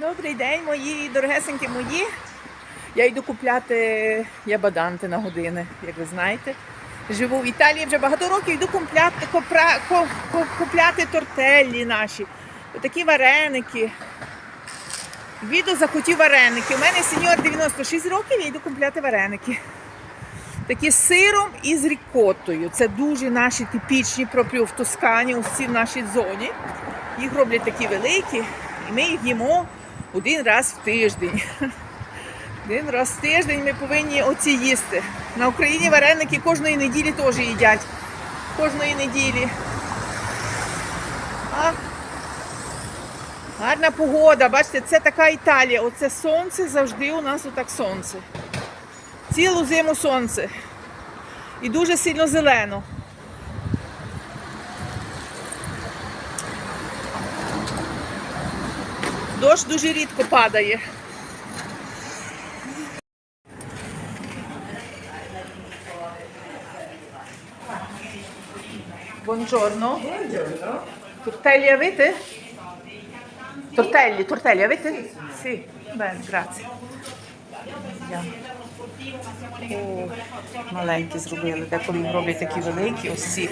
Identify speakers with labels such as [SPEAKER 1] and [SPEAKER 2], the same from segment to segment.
[SPEAKER 1] Добрий день, мої дорогесенькі мої. Я йду купляти ябаданти на години, як ви знаєте. Живу в Італії вже багато років, йду купляти, ко- купляти тортеллі наші. Такі вареники. Віду захотів вареники. У мене сеньор 96 років, я йду купляти вареники. Такі з сиром і з рікотою. Це дуже наші типічні пропрю в Тоскані, усі в нашій зоні. Їх роблять такі великі, і ми їх їмо один раз в тиждень. Один раз в тиждень ми повинні оці їсти. На Україні вареники кожної неділі теж їдять. Кожної неділі. А, гарна погода, бачите, це така Італія. Оце сонце завжди у нас отак сонце. Цілу зиму сонце. І дуже сильно зелено. Дощ дуже рідко падає. Buongiorno. Tortelli avete? Tortelli, tortelli avete? Sì, bene. О, маленькі зробили, деколи роблять такі великі, ось ці.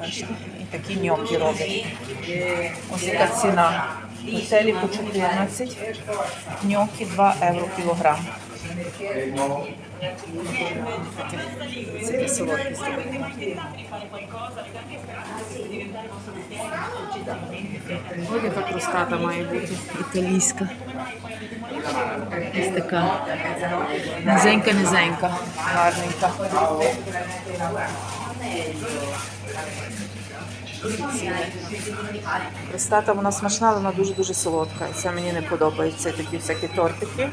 [SPEAKER 1] Бачите, і такі ньокі роблять. Ось яка ціна. Готелі по 14, ньокі 2 євро кілограм. Це солодкі. Ось яка кростата має бути італійська. Ось така. Низенька, низенька, гарненька. Кростата вона смачна, але вона дуже-дуже солодка. Це мені не подобається. Такі всякі тортики.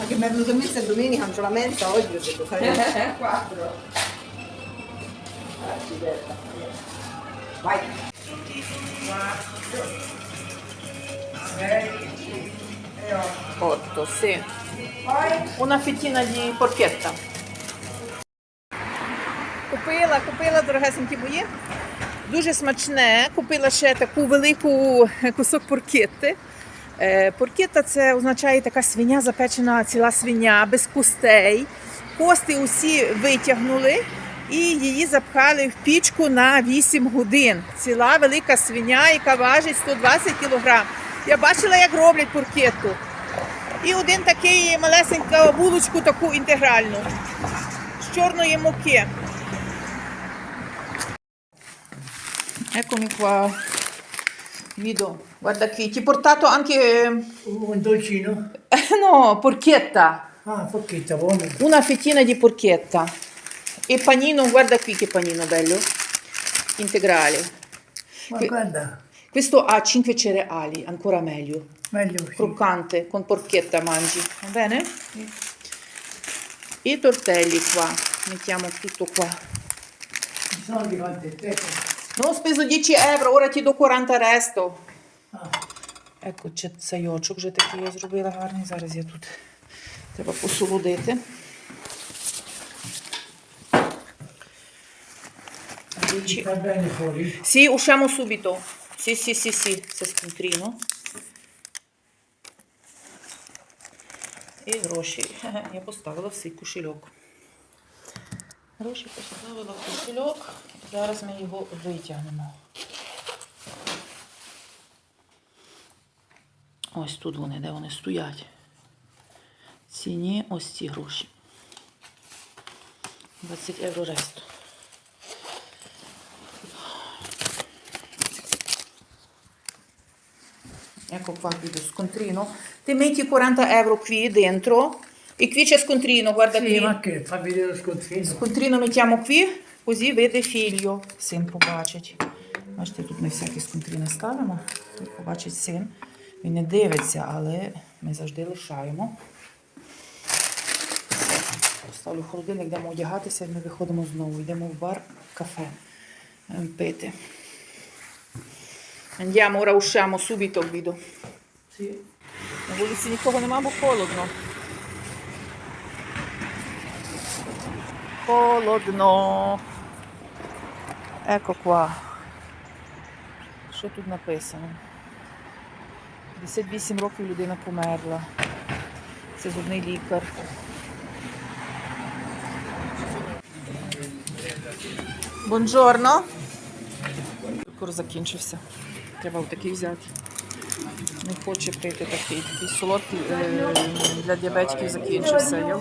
[SPEAKER 2] Ma che mi è venuto in mente domenica, non c'ho la mensa, oggi ho detto fare quattro. Accidenta. Vai. 6 e 8.
[SPEAKER 1] 8, sì.
[SPEAKER 2] Poi
[SPEAKER 1] Una fettina di porchetta. Купила, купила, дорогесенькі мої. Дуже смачне. Купила ще таку велику кусок поркетти. Е, Поркетта це означає така свиня, запечена ціла свиня, без костей. Кости усі витягнули і її запхали в пічку на 8 годин. Ціла велика свиня, яка важить 120 кг. Я бачила, як роблять поркетту. І один такий малесеньку булочку таку інтегральну з чорної муки. Eccomi qua. Guido, guarda qui, ti ho portato anche
[SPEAKER 3] Un dolcino?
[SPEAKER 1] eh, no, porchetta,
[SPEAKER 3] Ah, forchetta, buono.
[SPEAKER 1] una fettina di porchetta e panino, guarda qui che panino bello, integrale.
[SPEAKER 3] Ma
[SPEAKER 1] Que-
[SPEAKER 3] guarda,
[SPEAKER 1] Questo ha 5 cereali, ancora meglio.
[SPEAKER 3] meglio così.
[SPEAKER 1] croccante con porchetta mangi, va bene? I tortelli qua, mettiamo tutto qua. Non ho speso 10 euro, ora ti do 40 resto. C'è цайочок вже такий я зробила гарний. Зараз я тут треба посолодити. Sì, usciamo subito. Sì, sì, sì, sì, це скрінтріно. І гроші. Я поставила в свій кошельок. Гроші поставила в кошельок. Зараз ми його витягнемо. Ось тут вони, де вони стоять. Ціні ось ці гроші. 20 євро ресту. Ecco qua qui lo scontrino. Ti metti 40 euro qui dentro e qui c'è scontrino, guarda
[SPEAKER 3] Sì,
[SPEAKER 1] qui.
[SPEAKER 3] ma che? Fa vedere lo scontrino.
[SPEAKER 1] Scontrino mettiamo qui Così vede figlio. Син побачить. Бачите, тут ми всякі сконтрі ставимо. Тут побачить син. Він не дивиться, але ми завжди лишаємо. Ставлю холодильник, йдемо одягатися, ми виходимо знову. Йдемо в бар, кафе ем, пити. Andiamo, ora usciamo subito, Guido. На вулиці нікого нема, бо холодно. Холодно. Еко qua. Що тут написано? 58 років людина померла. Це зубний лікар. Бонжорно. Кур закінчився. Треба такий взяти. Не хоче пити такий. Такий солодкий е, для діабетиків закінчився. Йо.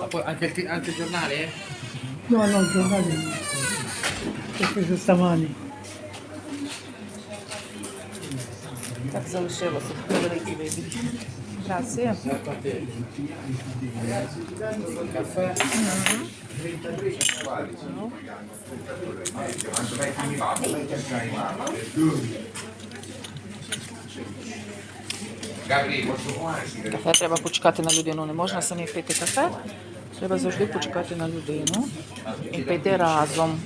[SPEAKER 4] Ma poi anche il, ti- anche il giornale? eh?
[SPEAKER 3] No, no, il giornale no. L'ho preso stamani.
[SPEAKER 1] Так залишилося. Невеликий вибір. Grazie.
[SPEAKER 4] Caffè?
[SPEAKER 1] Кафе треба почекати на людину. Не можна самі пити кафе. Треба завжди почекати на людину і пити разом.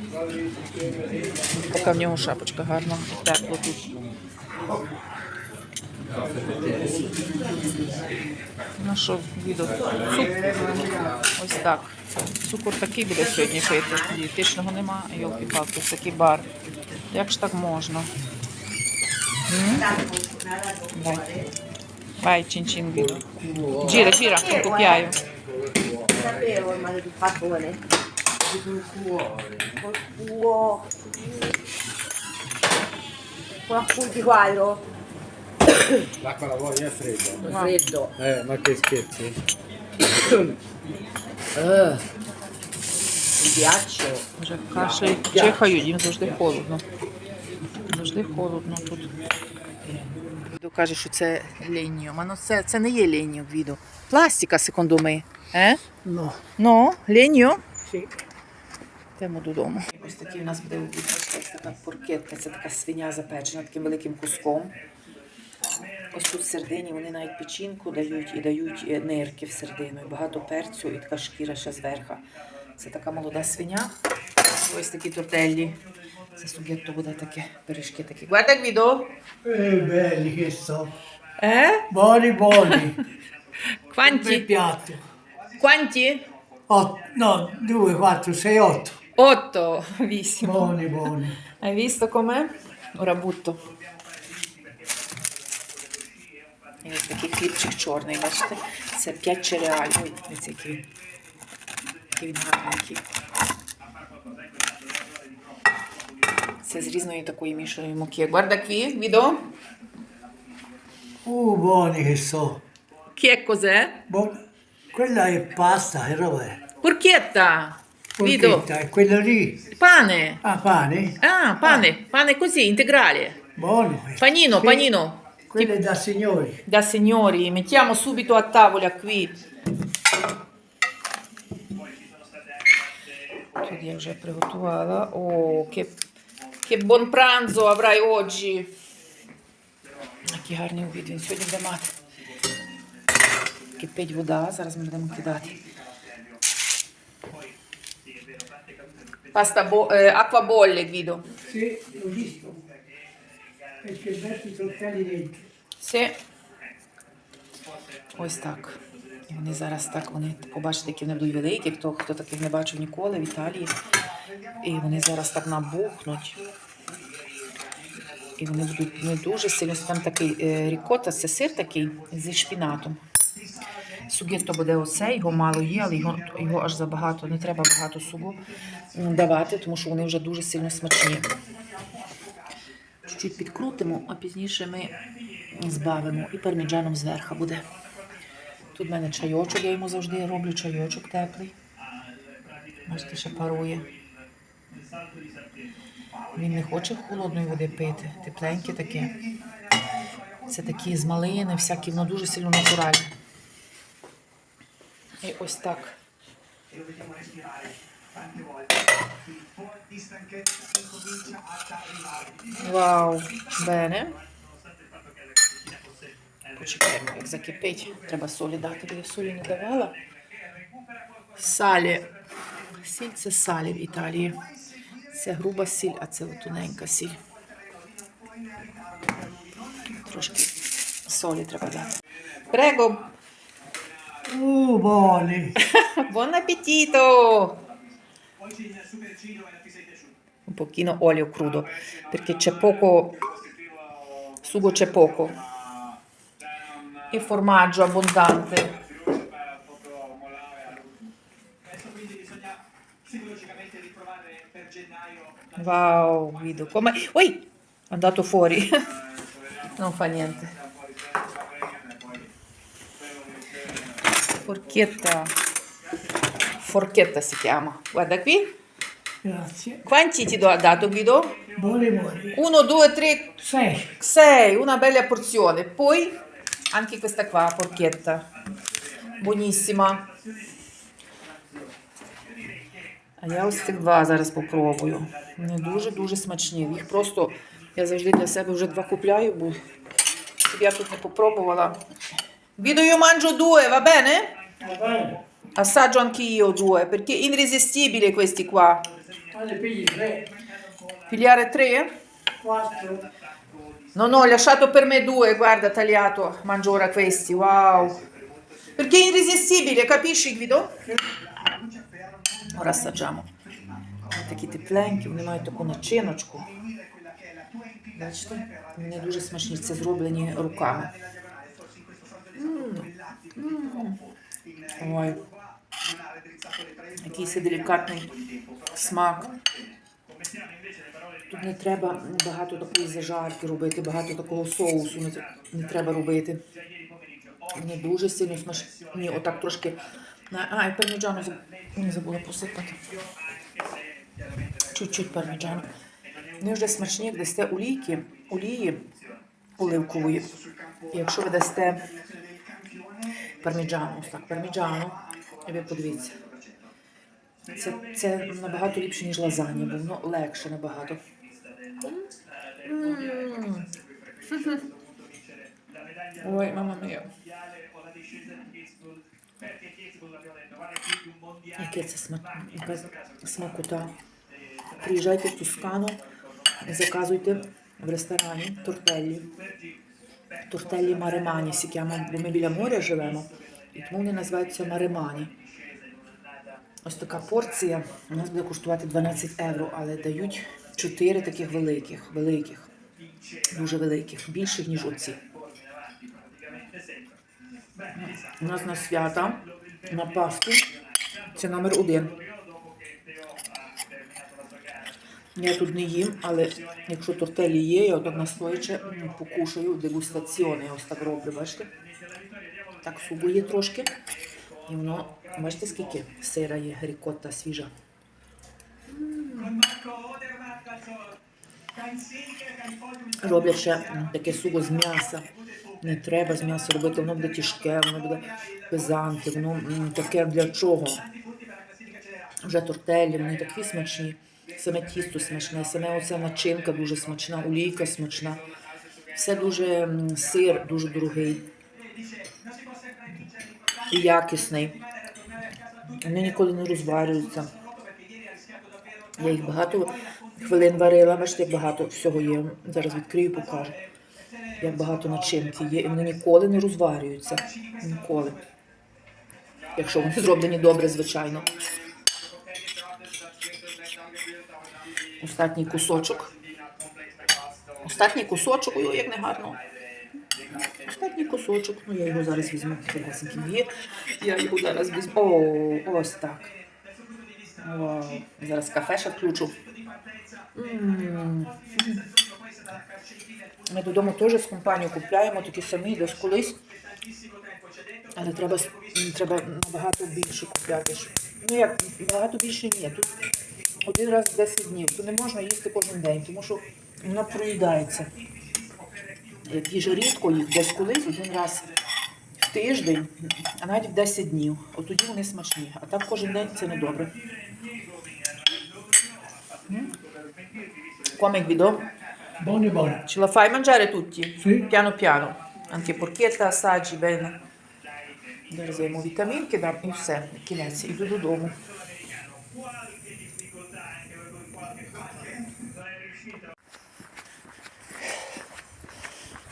[SPEAKER 1] Така в нього шапочка гарна, тепло тут. Ну що, відео? Ось так. Цукор такий буде сьогодні пити. Дієтичного нема, йолки палки такий бар. Як ж так можна? Vai. Cincin Guido. Gira, gira, un cucchiaio.
[SPEAKER 5] sapevo il male di papone. Col cuore. Col cuore. Di quadro?
[SPEAKER 4] L'acqua la vuoi? È fredda.
[SPEAKER 5] Freddo.
[SPEAKER 4] Eh, ma che scherzi?
[SPEAKER 1] Вже кашель чихають, їм завжди холодно. Завжди холодно тут. Відео каже, що це лінію. Ну це, це не є лінію відео. Пластика, секунду ми. Е?
[SPEAKER 3] No.
[SPEAKER 1] Ну, лінію.
[SPEAKER 3] Sì.
[SPEAKER 1] Йдемо додому. Ось такий у нас буде обід. Ось така поркетка, це така свиня запечена таким великим куском. Ось тут в середині вони навіть печінку дають і дають е, нирки в середину. І багато перцю і така шкіра ще зверху. Це така молода свиня. Ось такі тортеллі. Це сугетто буде таке, пиріжки такі. Guarda Guido.
[SPEAKER 3] Eh, belli che so.
[SPEAKER 1] Е?
[SPEAKER 3] Buoni, buoni.
[SPEAKER 1] Quanti?
[SPEAKER 3] piatto.
[SPEAKER 1] Quanti?
[SPEAKER 3] No, due, quattro, sei, otto.
[SPEAKER 1] Otto. Vissimo.
[SPEAKER 3] Buoni, buoni.
[SPEAKER 1] Hai visto com'è? Ora butto. І ось такий хлібчик чорний, бачите? Це 5 cereali. Ой, дивіться, який. Який він гарненький. Це з різної такої мішаної муки. Guarda qui, Guido.
[SPEAKER 3] Uh, buoni che so.
[SPEAKER 1] Che cos'è?
[SPEAKER 3] Buon- Quella è pasta, che roba è?
[SPEAKER 1] Porchetta. Guido.
[SPEAKER 3] Porchetta, E quello lì?
[SPEAKER 1] Pane.
[SPEAKER 3] Ah, pane?
[SPEAKER 1] Ah, pane. Pane così, integrale.
[SPEAKER 3] Buono.
[SPEAKER 1] Panino,
[SPEAKER 3] Sì,
[SPEAKER 1] panino.
[SPEAKER 3] Quello è da signori.
[SPEAKER 1] Da signori, mettiamo subito a tavola qui. Тут я вже приготувала. О, che, che buon pranzo avrai oggi. Який гарний обід він сьогодні буде мати. Кипить вода, зараз ми будемо кидати. Pasta bo- eh, acqua bolle, Guido.
[SPEAKER 3] Sì, l'ho visto.
[SPEAKER 1] Все. Ось так. І вони зараз так, вони побачите, які вони будуть великі, хто, хто таких не бачив ніколи в Італії. І вони зараз так набухнуть. І вони будуть не дуже сильно. Там такий е, рікота, це сир такий зі шпінатом. Сугетто буде оце, його мало є, але його, його аж забагато. Не треба багато сугу давати, тому що вони вже дуже сильно смачні. Чуть підкрутимо, а пізніше ми збавимо і парміджаном зверху буде. Тут в мене чайочок, я йому завжди роблю чайочок теплий. Бачите, ще парує. Він не хоче холодної води пити, тепленьке таке. Це такі з малини, всякі, воно дуже сильно натуральне. І ось так. Вау, бене. Почекаємо, як закипить. Треба солі дати, бо я солі не давала. Салі. Сіль це салі в Італії. Це груба сіль, а це тоненька сіль. Трошки солі треба дати. Прего, buon appetito! Un pochino olio crudo, perché c'è poco, sugo c'è poco. E formaggio abbondante. Wow, Guido, come... Ui, è andato fuori. non fa niente. Forchetta. Forchetta si chiama. Guarda qui.
[SPEAKER 3] Grazie.
[SPEAKER 1] Quanti ti do- ha dato Guido?
[SPEAKER 3] Buoni, buoni.
[SPEAKER 1] Uno, due, tre,
[SPEAKER 3] Sei.
[SPEAKER 1] sei. Una bella porzione. Poi anche questa qua, porchetta. Buonissima. А я ось цих два зараз попробую. Вони дуже-дуже смачні. Їх просто я завжди для себе вже два купляю, бо щоб я тут не попробувала. Io mangio due, va bene?
[SPEAKER 3] Va bene.
[SPEAKER 1] Assaggio anche io due, perché irresistibili questi qua.
[SPEAKER 3] Alle pigli tre,
[SPEAKER 1] Pigliare tre?
[SPEAKER 3] quattro.
[SPEAKER 1] No, no, ho lasciato per me due, guarda, tagliato. Mangio ora questi, wow. Perché è irresistibile, capisci Guido? Ora assaggiamo. Такі тепленькі, вони мають таку начиночку. Бачите? Вони дуже смачні, це зроблені руками. М, м. Ой. Якийсь делікатний смак. Тут не треба багато такої зажарки робити, багато такого соусу не, не треба робити. Вони дуже сильно смачні. Отак трошки. А, і парміджану не забула посипати. Чуть-чуть парміджану. Вони вже смачні, як дасте олійки, олії оливкової. Якщо ви дасте парміджану, ось так, парміджану, і ви подивіться. Це, це набагато ліпше, ніж лазанья, бо воно легше набагато. М. Ой, мама моя. Яке це смак, смакота. Приїжджайте в Тускану, заказуйте в ресторані тортеллі. Тортеллі Маремані сі chiamano, бо ми біля моря живемо, і тому вони називаються Маремані. Ось така порція у нас буде коштувати 12 євро, але дають 4 таких великих, великих, дуже великих, більших, ніж оці. У нас на свята, на Пасху, це номер один. Я тут не їм, але якщо тортелі є, я отак настояче покушаю дегустаціони. Ось так роблю, бачите? Так сугу є трошки. І воно, бачите, скільки сира є, рікотта свіжа. Роблять ще таке суго з м'яса. Не треба з м'яса робити, воно буде тяжке, воно буде пизанте, воно таке для чого? Вже тортелі, вони такі смачні. Саме тісто смачне, саме оця начинка дуже смачна, олійка смачна. Все дуже сир дуже дорогий і якісний. Вони ніколи не розварюються. Я їх багато хвилин варила, бачите, як багато всього є. Зараз відкрию, покажу. Як багато начинки є, і вони ніколи не розварюються. Ніколи. Якщо вони зроблені добре, звичайно. Остатній кусочок. Остатній кусочок, ой, як не гарно. Кусочок. Ну, я його зараз візьму. Є. Я його зараз візьму. О, ось так. Вау. Зараз кафе ще включу. М. Ми додому теж з компанією купляємо такі самі, десь колись. Але треба, треба набагато більше купляти. Ну як, набагато більше ні. Тут один раз в 10 днів. То не можна їсти кожен день, тому що вона проїдається дуже рідко їх десь колись, один раз в тиждень, а навіть в 10 днів. От тоді вони смачні. А так кожен день це не добре. Come guido?
[SPEAKER 3] Buone, buone.
[SPEAKER 1] Ce la fai mangiare tutti?
[SPEAKER 3] Sì.
[SPEAKER 1] Piano piano. Anche porchetta, assaggi bene. Берземо вітамінки, дам і все, кінець, іду додому.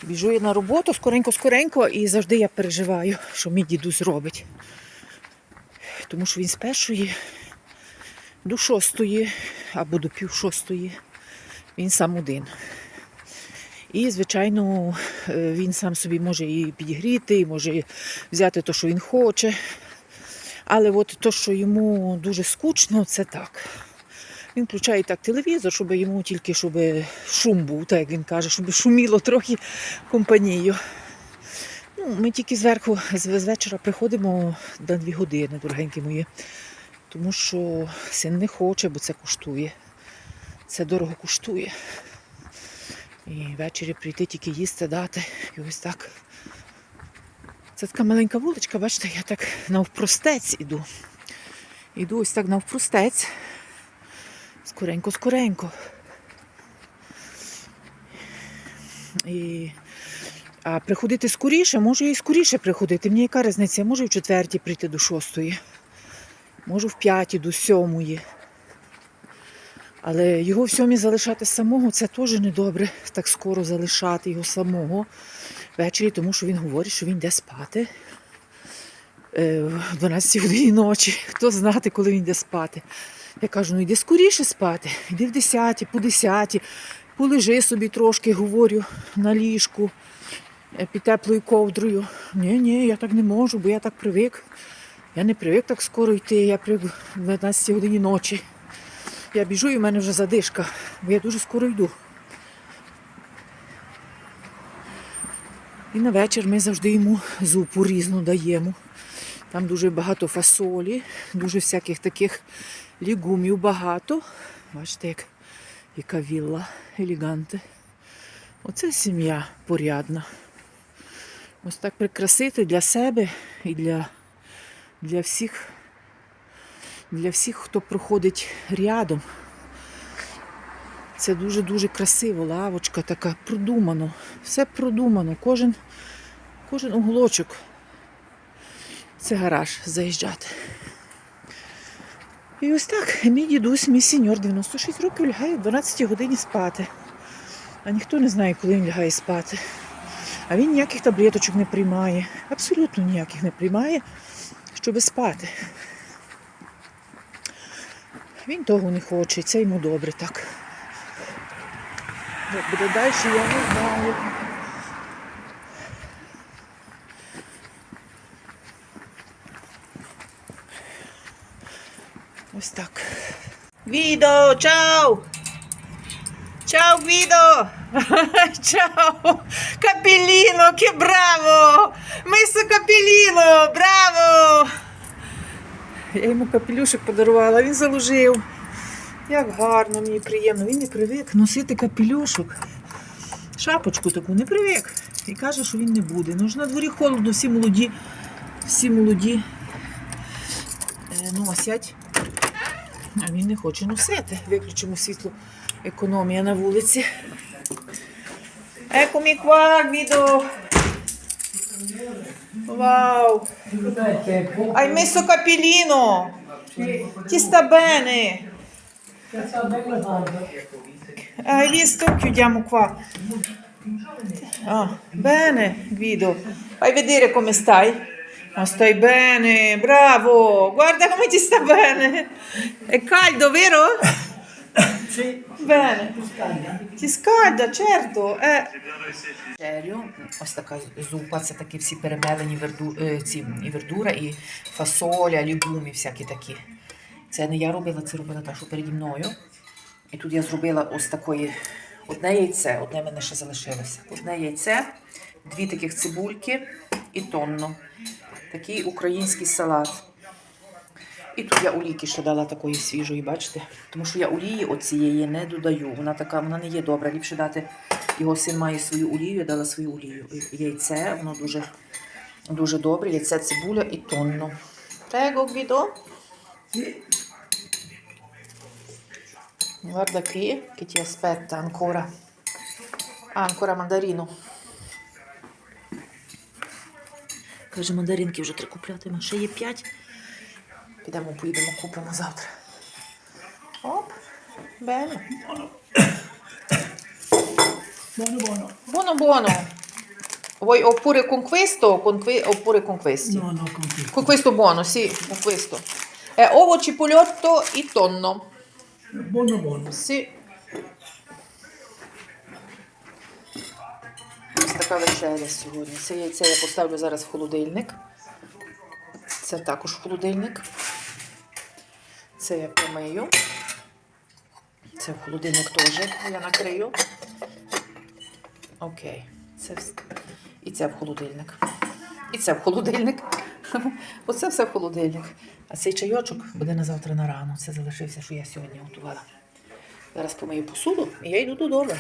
[SPEAKER 1] Біжу я на роботу скоренько-скоренько і завжди я переживаю, що мій дідусь робить. Тому що він з першої до шостої або до пів шостої він сам один. І, звичайно, е, він сам собі може і підігріти, і може взяти те, що він хоче. Але от те, що йому дуже скучно, це так. Він включає так телевізор, щоб йому тільки щоб шум був, так як він каже, щоб шуміло трохи компанію. Ну, ми тільки зверху з вечора приходимо на дві години, дорогенькі мої. Тому що син не хоче, бо це коштує. Це дорого коштує. І ввечері прийти тільки їсти дати. І ось так. Це така маленька вуличка, бачите, я так навпростець іду. Іду ось так навпростець. Скоренько, скоренько. І... А приходити скоріше, можу і скоріше приходити. Мені яка різниця? Можу в четвертій прийти до шостої, можу в п'ятій до сьомої. Але його в сьомій залишати самого це теж недобре. Так скоро залишати його самого ввечері, тому що він говорить, що він йде спати е, в 12 годині ночі. Хто знати, коли він йде спати. Я кажу, ну йди скоріше спати, йди в 10, по 10, полежи собі трошки, говорю, на ліжку е, під теплою ковдрою. Ні, ні, я так не можу, бо я так привик. Я не привик так скоро йти, я привик в 12 годині ночі. Я біжу і в мене вже задишка, бо я дуже скоро йду. І на вечір ми завжди йому зупу різну даємо. Там дуже багато фасолі, дуже всяких таких лігумів багато. Бачите, як, яка вілла елеганте. Оце сім'я порядна. Ось так прикрасити для себе і для, для всіх для всіх, хто проходить рядом. Це дуже-дуже красиво, лавочка така, продумано. Все продумано, кожен, кожен уголочок. Це гараж заїжджати. І ось так, мій дідусь, мій сеньор, 96 років лягає в 12 годині спати. А ніхто не знає, коли він лягає спати. А він ніяких таблеточок не приймає. Абсолютно ніяких не приймає, щоб спати. Він того не хоче, це йому добре так. Як буде далі, я не знаю. Ось так. Відо, чао! Ciao Guido! Ciao! Capellino, che bravo! Messo capellino, bravo! Я йому капелюшок подарувала, він заложив. Як гарно, мені приємно. Він не привик носити капелюшок. Шапочку таку не привик. І каже, що він не буде. Ну ж на дворі холодно, всі молоді, всі молоді е, носять. А він не хоче носити. Виключимо світло. Економія на вулиці. Eccomi qua, Guido. Wow. Hai messo capellino? Ti sta bene? Hai visto? Chiudiamo qua. Ah, bene, Guido. Fai vedere come stai. Ma stai bene, bravo. Guarda come ti sta bene. È caldo, vero? Bene. Ti scalda, certo. Eh. Вечерю. Ось така зупа, це такі всі перемелені верду, ці, і вердура, і фасоля, лігуми, всякі такі. Це не я робила, це робила та, що переді мною. І тут я зробила ось такої одне яйце, одне мене ще залишилося. Одне яйце, дві таких цибульки і тонно. Такий український салат. І тут я олійки ще дала такої свіжої, бачите? Тому що я олії оцієї не додаю. Вона така, вона не є добра. Ліпше дати. Його син має свою олію, я дала свою олію. Яйце, воно дуже, дуже добре. Яйце, цибуля і тонно. Прего, Гвідо. Guarda qui che ti aspetta ancora. Ah, ancora. Каже, мандаринки вже треба купляти, а ще є 5. Підемо, поїдемо, купимо завтра. Оп,
[SPEAKER 3] buono. Buono,
[SPEAKER 1] buono. Vuoi oppure con questo o oppure con questi?
[SPEAKER 3] No, no, con questo.
[SPEAKER 1] Con questo buono, sì, con questo. Eh, ovo, cipollotto e tonno.
[SPEAKER 3] Buono buono.
[SPEAKER 1] Sì. Така вечеря сьогодні. Це яйце я поставлю зараз в холодильник. Це також в холодильник. Це я помию. Це в холодильник теж я накрию. Окей. Це вс- І це в холодильник. І це в холодильник. Оце все в холодильник. А цей чайочок буде на завтра на рану. Це залишився, що я сьогодні готувала. Зараз помию посуду і я йду додому.